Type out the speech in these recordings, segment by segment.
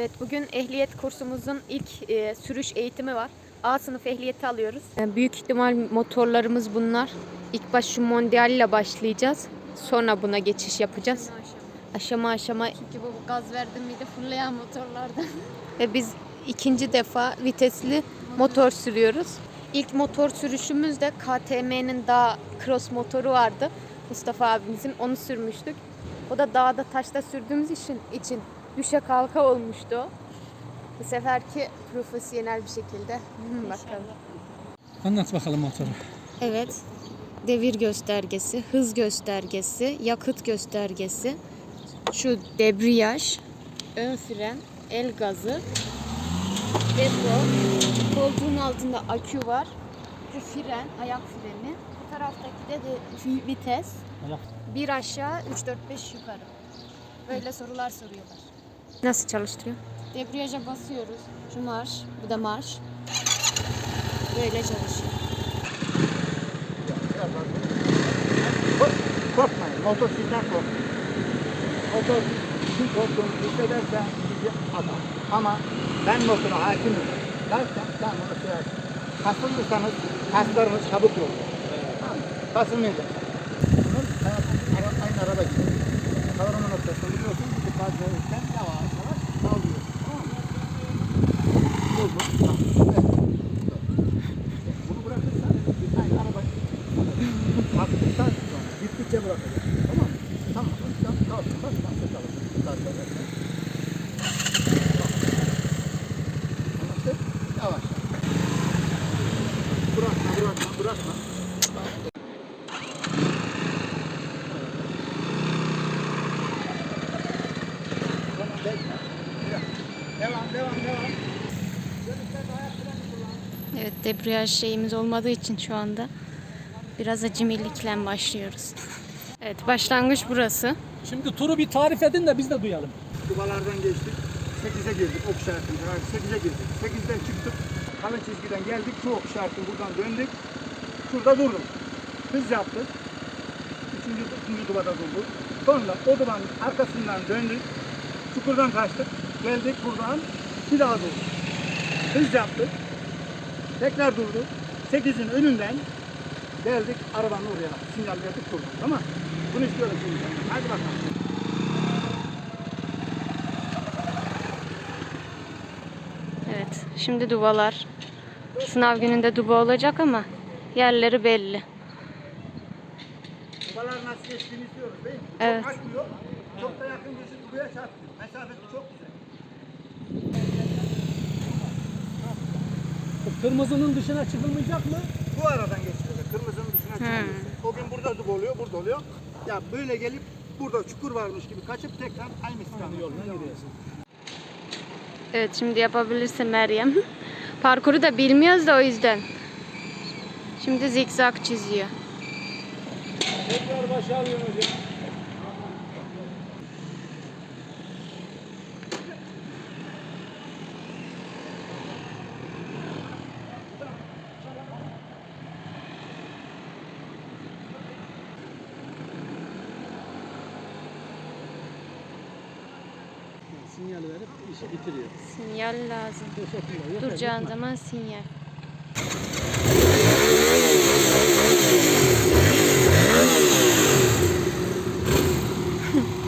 Evet bugün ehliyet kursumuzun ilk e, sürüş eğitimi var. A sınıf ehliyeti alıyoruz. E, büyük ihtimal motorlarımız bunlar. İlk baş şu mondial ile başlayacağız. Sonra buna geçiş yapacağız. Aşama aşama Çünkü bu gaz verdim miydi fırlayan motorlardan. ve biz ikinci defa vitesli motor sürüyoruz. İlk motor sürüşümüzde KTM'nin daha cross motoru vardı. Mustafa abimizin onu sürmüştük. O da dağda taşta sürdüğümüz için, için düşe kalka olmuştu. Bu seferki profesyonel bir şekilde Hı, bakalım. Anlat bakalım motoru. Evet. Devir göstergesi, hız göstergesi, yakıt göstergesi, şu debriyaj, ön fren, el gazı, depo, koltuğun altında akü var. Bu fren, ayak freni. Bu taraftaki de, de vi- vites. Ayak. Bir aşağı, 3 4 5 yukarı. Böyle sorular soruyorlar. Nasıl çalıştırıyor? Debriyaja basıyoruz. Şu marş, bu da marş. Böyle çalışıyor. Korkmayın, motor sizden korkmayın. Motor kim korktuğunu hissederse bizi atar. Ama ben motora hakimim dersen sen bunu sürersin. Kasılırsanız kaslarınız çabuk olur. Tamam mı? Kasılmayacaksın. Bunun aynı araba gibi. Kavrama noktasını biliyorsun. Bir gaz kullan. Evet debriyaj şeyimiz olmadığı için şu anda biraz acemilikle başlıyoruz. Evet başlangıç burası. Şimdi turu bir tarif edin de biz de duyalım. Dubalardan geçtik. 8'e girdik ok işaretine kadar 8'e girdik. 8'den çıktık. Kalın çizgiden geldik. Şu ok işaretine buradan döndük. Şurada durduk. Hız yaptık. Üçüncü, üçüncü dubada durduk. Sonra o dubanın arkasından döndük. Çukurdan kaçtık. Geldik buradan. Bir daha durduk. Hız yaptık. Tekrar durduk. 8'in önünden geldik arabanın oraya. Sinyal verdik durduk. Mı? Bunu istiyorum şimdi. Hadi bakalım. Evet şimdi dubalar. Sınav gününde duba olacak ama yerleri belli. Dubalar nasıl geçtiğini istiyoruz değil mi? Evet. Çok akmıyor, çok da yakın gözü dubaya çarpmıyor. Mesafesi çok güzel. Kırmızının dışına çıkılmayacak mı? Bu aradan geçiyor. Kırmızının dışına çıkıyor. O gün burada duba oluyor, burada oluyor. Ya böyle gelip burada çukur varmış gibi kaçıp tekrar aynı istikamete Yoldan gidiyorsun. Evet şimdi yapabilirse Meryem. Parkuru da bilmiyoruz da o yüzden. Şimdi zikzak çiziyor. Tekrar başa alıyorum hocam. Sinyal verip işi bitiriyor. Sinyal lazım. Duracağın zaman sinyal.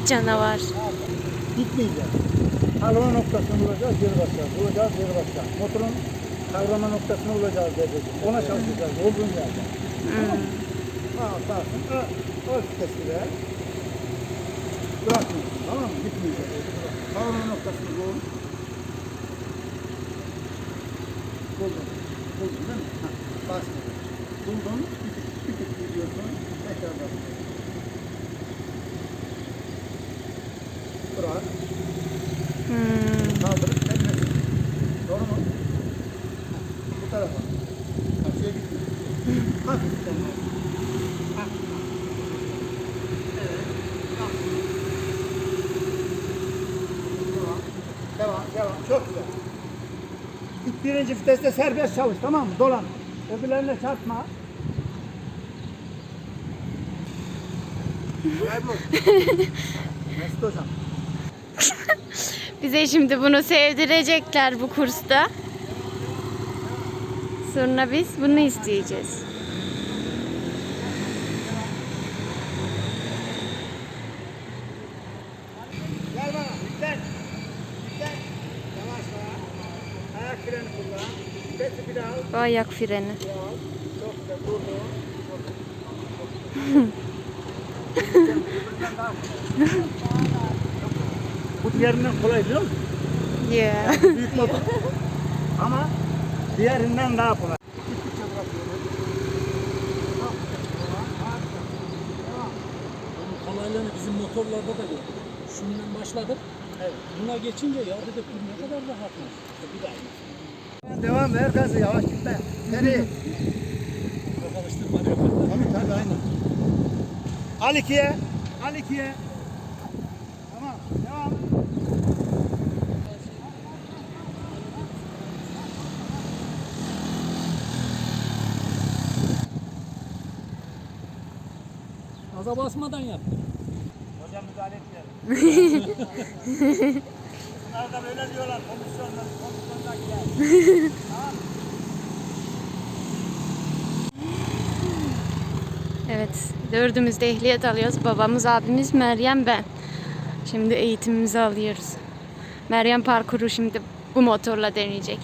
Canavar. Gitmeyeceğiz. Kavrama noktasını bulacağız, geri basacağız. Bulacağız, geri basacağız. Motorun kavrama noktasını bulacağız dedik. Ona çalışacağız, olduğun yerde. Tamam mı? Ö, ö vitesi ver. Bırakmıyorsun, tamam mı? Gitmeyeceğiz. Kavrama noktasını bul. Buldun. Buldun değil mi? Ha, basmıyor. Buldun, bir tık, bir tık gidiyorsun, tekrar basıyorsun. Bırak. Hmm. Kaldırıp tekrar. Doğru mu? Bu tarafa. Karşıya gitmiyor. Hafiften. Ha. Evet. Tamam. Devam. Devam. Devam. Çok güzel. İlk birinci viteste serbest çalış tamam mı? Dolan. Öbürlerine çarpma. Kaybol. Mesut hocam. Bize şimdi bunu sevdirecekler bu kursta. Sonra biz bunu isteyeceğiz. Gel bana. Dikkat. Dikkat. Yavaş yavaş. Ayak freni kullan. Vitesi bir al. Bu ayak freni. Bu diğerinden kolay biliyor musun? Yeah. Büyük motor. Ama diğerinden daha kolay. Kolaylığını bizim motorlarda da gördük. Şundan başladık. Evet. Buna geçince ya dedik bu ne kadar rahatmış. Bir daha. Devam ver gazı yavaş gitme. Nereye? Alıştırma yapar. Tabii tabii aynen. Al ikiye. Al ikiye. Tamam. Devam. Gaza basmadan yap. Hocam müdahale etmeyelim. Bunlar da böyle diyorlar komisyondan, komisyondakiler. Evet, dördümüz de ehliyet alıyoruz. Babamız, abimiz, Meryem, ben. Şimdi eğitimimizi alıyoruz. Meryem parkuru şimdi bu motorla deneyecek.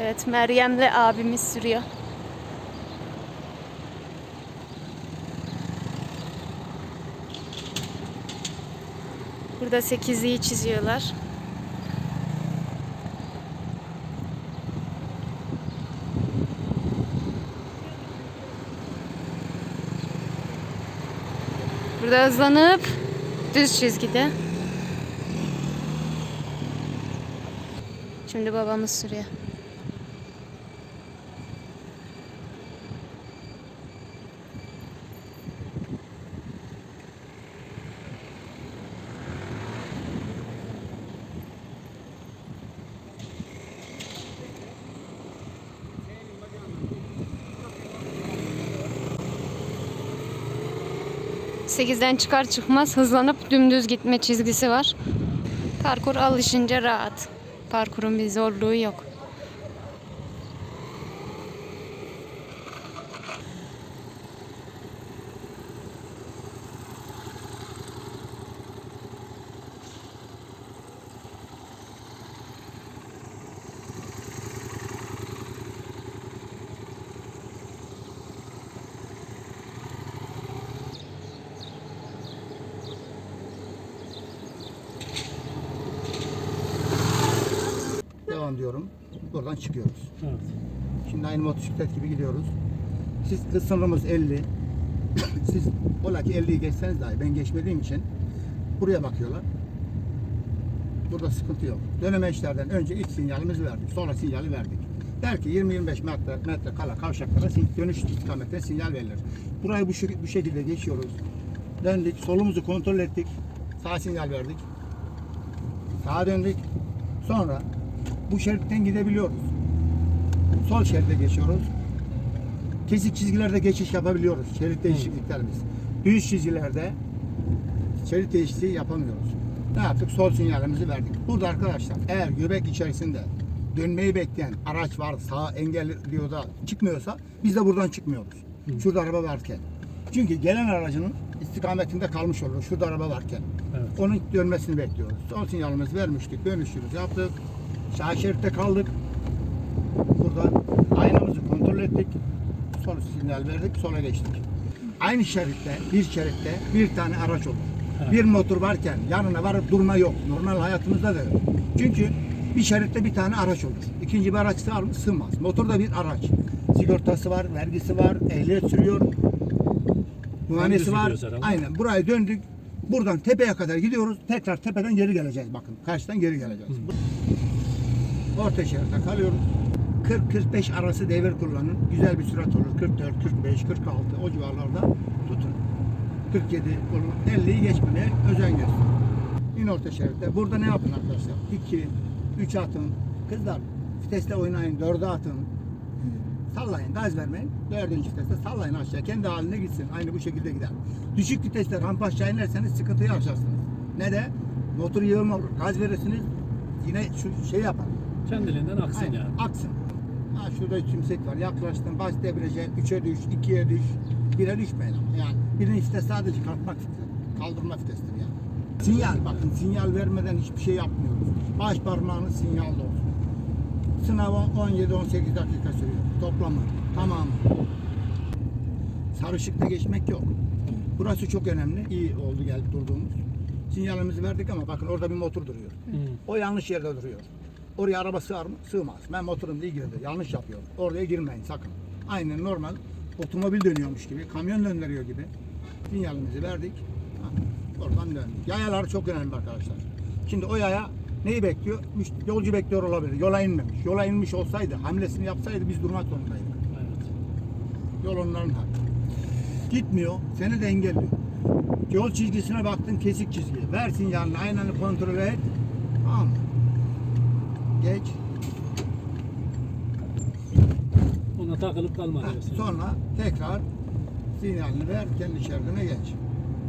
Evet, Meryem'le abimiz sürüyor. Burada sekizliği çiziyorlar. Burada hızlanıp düz çizgide. Şimdi babamız sürüyor. Sekizden çıkar çıkmaz hızlanıp dümdüz gitme çizgisi var. Parkur alışınca rahat. Parkurun bir zorluğu yok. Devam diyorum. Buradan çıkıyoruz. Evet. Şimdi aynı motosiklet gibi gidiyoruz. Siz sınırımız 50. Siz ola ki 50'yi geçseniz dahi ben geçmediğim için buraya bakıyorlar. Burada sıkıntı yok. Dönemeçlerden önce ilk sinyalimizi verdik. Sonra sinyali verdik. Der ki 20-25 metre, metre kala kavşaklara dönüş istikametine sinyal verilir. Burayı bu, bu şekilde geçiyoruz. Döndük, solumuzu kontrol ettik. Sağ sinyal verdik. Sağa döndük. Sonra bu şeritten gidebiliyoruz. Sol şeride geçiyoruz. Kesik çizgilerde geçiş yapabiliyoruz. Şerit değişikliklerimiz. Düz çizgilerde şerit değişikliği yapamıyoruz. Ne yaptık? Sol sinyalimizi verdik. Burada arkadaşlar eğer göbek içerisinde dönmeyi bekleyen araç var sağ engelliyor da çıkmıyorsa biz de buradan çıkmıyoruz. Şurada araba varken. Çünkü gelen aracının istikametinde kalmış olur. Şurada araba varken. Evet. Onun dönmesini bekliyoruz. Sol sinyalimizi vermiştik. Dönüşümüzü yaptık. Sağ şeritte kaldık. Burada aynamızı kontrol ettik. Sol sinyal verdik. Sola geçtik. Aynı şeritte, bir şeritte bir tane araç olur. Bir motor varken yanına varıp durma yok. Normal hayatımızda da yok. Çünkü bir şeritte bir tane araç olur. İkinci bir araç? Sığmaz. Motor da bir araç. Sigortası var, vergisi var, ehliyet sürüyor, muayenesi var. Aynen. Buraya döndük. Buradan tepeye kadar gidiyoruz. Tekrar tepeden geri geleceğiz bakın. Karşıdan geri geleceğiz. Orta şeritte kalıyoruz. 40-45 arası devir kullanın. Güzel bir sürat olur. 44, 45, 46 o civarlarda tutun. 47 olur. 50'yi geçmemeye özen gösterin. İn orta şeritte. Burada ne yapın arkadaşlar? 2, 3 atın. Kızlar viteste oynayın. 4'e atın. Sallayın. Gaz vermeyin. Dördüncü viteste sallayın aşağı. Kendi haline gitsin. Aynı bu şekilde gider. Düşük viteste rampa aşağı inerseniz sıkıntıyı yaşarsınız. Ne de? Motor yığılma olur. Gaz verirsiniz yine şu şey yapar. Kendiliğinden aksın Aynen, yani. aksın. Ha şurada tümsek var. Yaklaştın bas debriyaja 3'e düş, 2'ye düş, 1'e düşmeyin. ama. Yani birinin işte sadece kalkmak ister. Kaldırma vitesidir yani. Sinyal bakın sinyal vermeden hiçbir şey yapmıyoruz. Baş parmağınız sinyalde olsun. Sınava 17-18 dakika sürüyor. Toplamı. Tamam. Sarışıkta geçmek yok. Burası çok önemli. İyi oldu geldik durduğumuz. Sinyalimizi verdik ama bakın orada bir motor duruyor. Hı. O yanlış yerde duruyor. Oraya araba sığar mı? Sığmaz. Ben motorum diye girdi. Yanlış yapıyor. Oraya girmeyin sakın. Aynen normal otomobil dönüyormuş gibi, kamyon döndürüyor gibi sinyalimizi verdik. Ha, oradan döndük. Yayalar çok önemli arkadaşlar. Şimdi o yaya neyi bekliyor? Yolcu bekliyor olabilir. Yola inmemiş. Yola inmiş olsaydı, hamlesini yapsaydı biz durmak zorundaydık. Evet. Yol onların hakkı. Gitmiyor, seni de engelliyor. Yol çizgisine baktın kesik çizgi. Ver sinyalini, aynanı kontrol et. Tamam mı? Geç. Ona takılıp kalma Ha, diyorsun. sonra tekrar sinyalini ver, kendi şeridine geç.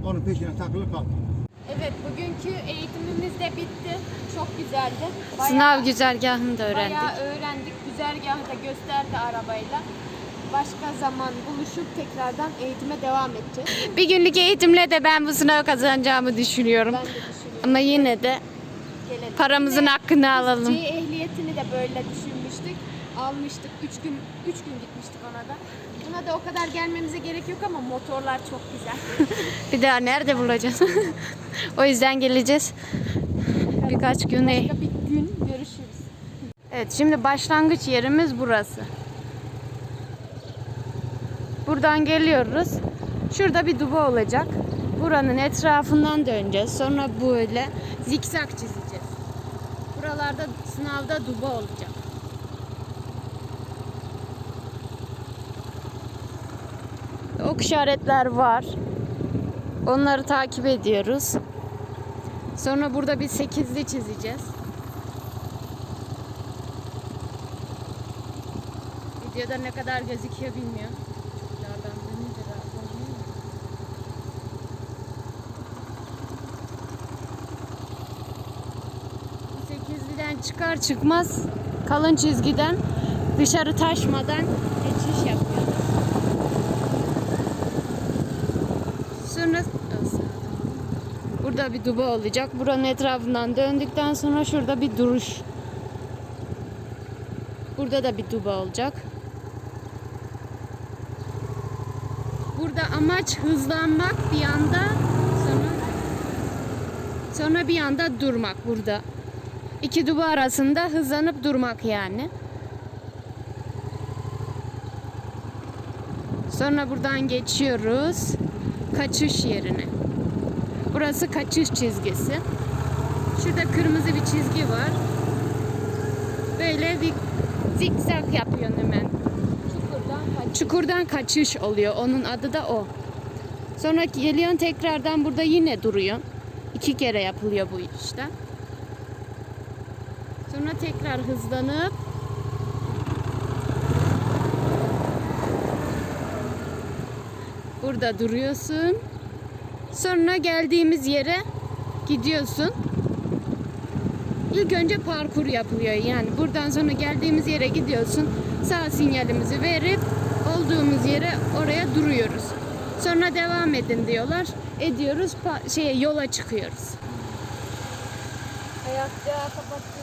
Onun peşine takılıp kalma. Evet bugünkü eğitimimiz de bitti. Çok güzeldi. Bayağı- Sınav güzergahını da öğrendik. Bayağı öğrendik. Güzergahı da gösterdi arabayla. Başka zaman buluşup tekrardan eğitime devam edeceğiz. Bir günlük eğitimle de ben bu sınavı kazanacağımı düşünüyorum. Ben de düşünüyorum. Ama yine de Paramızın hakkını alalım. C ehliyetini de böyle düşünmüştük. Almıştık. 3 gün 3 gün gitmiştik ona da. Buna da o kadar gelmemize gerek yok ama motorlar çok güzel. Bir daha nerede bulacağız? o yüzden geleceğiz. Birkaç gün. Başka bir gün görüşürüz. Evet şimdi başlangıç yerimiz burası. Buradan geliyoruz. Şurada bir duba olacak. Buranın etrafından döneceğiz. Sonra böyle zikzak çizeceğiz. Buralarda sınavda duba olacak. Ok işaretler var. Onları takip ediyoruz. Sonra burada bir sekizli çizeceğiz. Videoda ne kadar gözüküyor bilmiyorum. Çıkar çıkmaz kalın çizgiden dışarı taşmadan geçiş yapıyoruz. Sonra Burada bir duba olacak. Buranın etrafından döndükten sonra şurada bir duruş. Burada da bir duba olacak. Burada amaç hızlanmak bir anda sonra sonra bir anda durmak burada. İki duba arasında hızlanıp durmak yani. Sonra buradan geçiyoruz kaçış yerine. Burası kaçış çizgisi. Şurada kırmızı bir çizgi var. Böyle bir zikzak yapıyor hemen. Çukurdan kaç. Çukurdan kaçış oluyor. Onun adı da o. Sonra geliyorsun tekrardan burada yine duruyor. İki kere yapılıyor bu işte. Sonra tekrar hızlanıp burada duruyorsun. Sonra geldiğimiz yere gidiyorsun. İlk önce parkur yapılıyor. Yani buradan sonra geldiğimiz yere gidiyorsun. Sağ sinyalimizi verip olduğumuz yere oraya duruyoruz. Sonra devam edin diyorlar. Ediyoruz. şeye yola çıkıyoruz. Ayakta kapattığımızda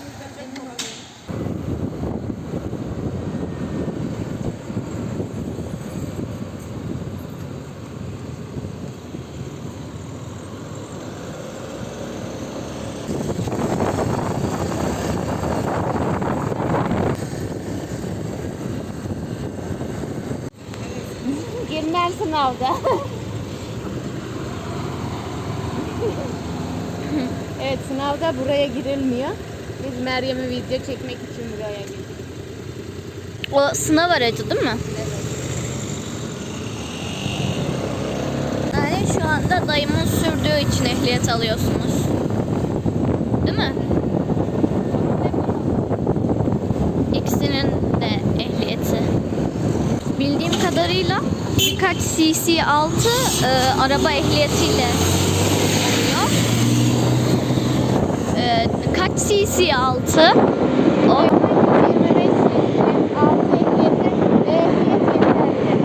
Girmel sınavda. evet sınavda buraya girilmiyor. Biz Meryem'i video çekmek için buraya girdik. O sınav aracı değil mi? Yani şu anda dayımın sürdüğü için ehliyet alıyorsunuz. Değil mi? İkisinin de ehliyeti. Bildiğim kadarıyla birkaç cc altı e, araba ehliyetiyle oluyor. Ee, kaç cc altı? O 25 altı ehliyeti ehliyet yeterli.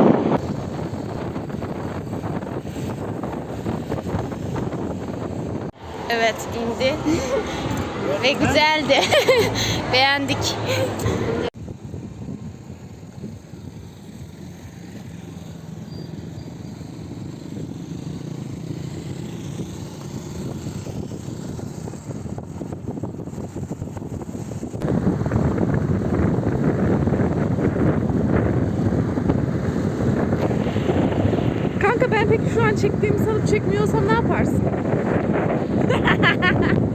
Evet indi. Ve güzeldi. Beğendik. Ben peki şu an çektiğimi sanıp çekmiyorsam ne yaparsın?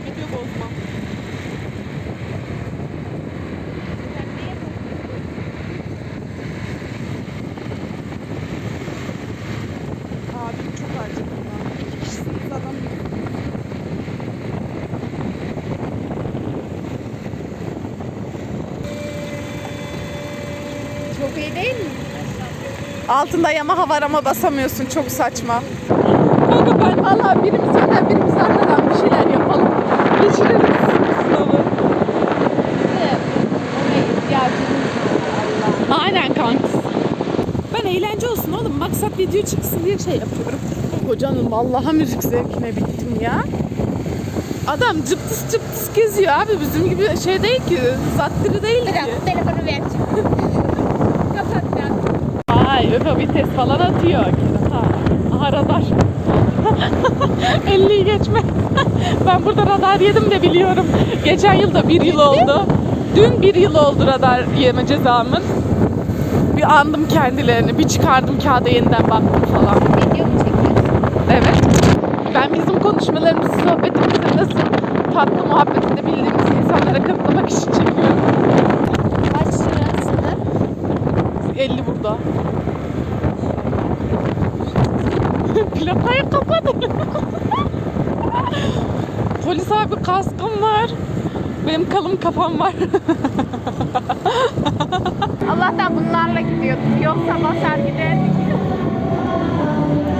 Ediyor bozma. Abim çok harcadı. İki kişisiniz adam Çok iyi değil mi? Altında Yamaha var ama basamıyorsun. Çok saçma. Kanka ben valla birimiz önden birimiz arkadan bir şeyler yapalım. Geçirelim sınavı. Aynen kanka. Ben eğlence olsun oğlum. Maksat video çıksın diye şey yapıyorum. Hocanın vallahi müzik zevkine bittim ya. Adam cıptıs cıptıs geziyor abi. Bizim gibi şey değil ki. Zattırı değil ki. Telefonu ver. Kapat ben. Ay öyle vites falan atıyor. Ha, aha radar. 50'yi geçme. ben burada radar yedim de biliyorum. Geçen yıl da bir yıl oldu. Dün bir yıl oldu radar yeme cezamın. Bir andım kendilerini. Bir çıkardım kağıda yeniden baktım falan. Video mu çekiyorsun? Evet. Ben bizim konuşmalarımızı, sohbetimizi nasıl tatlı muhabbetinde bildiğimiz insanlara kanıtlamak için çekiyorum. Kaç lira sınır? 50 burada. Plakayı kapat. Polis abi kaskım var. Benim kalın kafam var. Allah'tan bunlarla gidiyordum. Yoksa basar giderdik.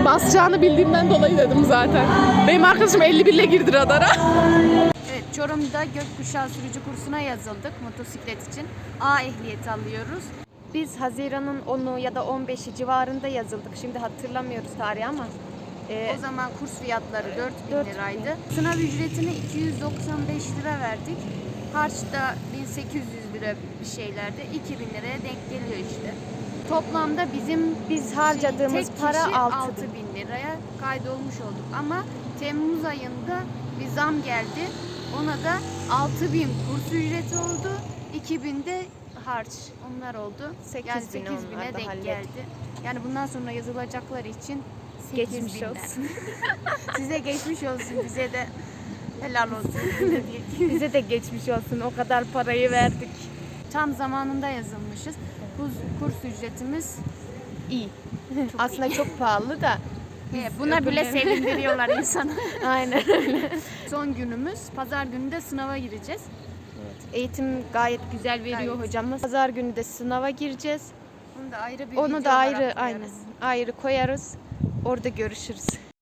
Basacağını bildiğimden dolayı dedim zaten. Benim arkadaşım 51 ile girdi radara. Evet, Çorum'da gökkuşağı sürücü kursuna yazıldık motosiklet için. A ehliyeti alıyoruz. Biz Haziran'ın 10'u ya da 15'i civarında yazıldık. Şimdi hatırlamıyoruz tarihi ama. E, O zaman kurs fiyatları 4000 Dört bin. liraydı. Sınav ücretini 295 lira verdik. Harçta 1800 lira bir şeylerde 2000 liraya denk geliyor işte. Toplamda bizim Biz harcadığımız tek para kişi 6000. 6000 liraya kaydolmuş olduk. Ama Temmuz ayında bir zam geldi. Ona da 6000 kurs ücreti oldu. 2000 de harç onlar oldu. 8 yani bin 8 onlar bine da denk hallettik. geldi. Yani bundan sonra yazılacaklar için Geçmiş 8000'den. olsun. Size geçmiş olsun, bize de helal olsun. Bize de geçmiş olsun. O kadar parayı verdik. Tam zamanında yazılmışız. Bu kurs ücretimiz İyi. Aslında çok pahalı da. e, buna bile sevindiriyorlar insanı. Aynen. Son günümüz, pazar günü de sınava gireceğiz. Eğitim gayet güzel veriyor Gayet. hocamız. Pazar günü de sınava gireceğiz. Onu da ayrı bir Onu video da ayrı aynen ayrı koyarız. Orada görüşürüz.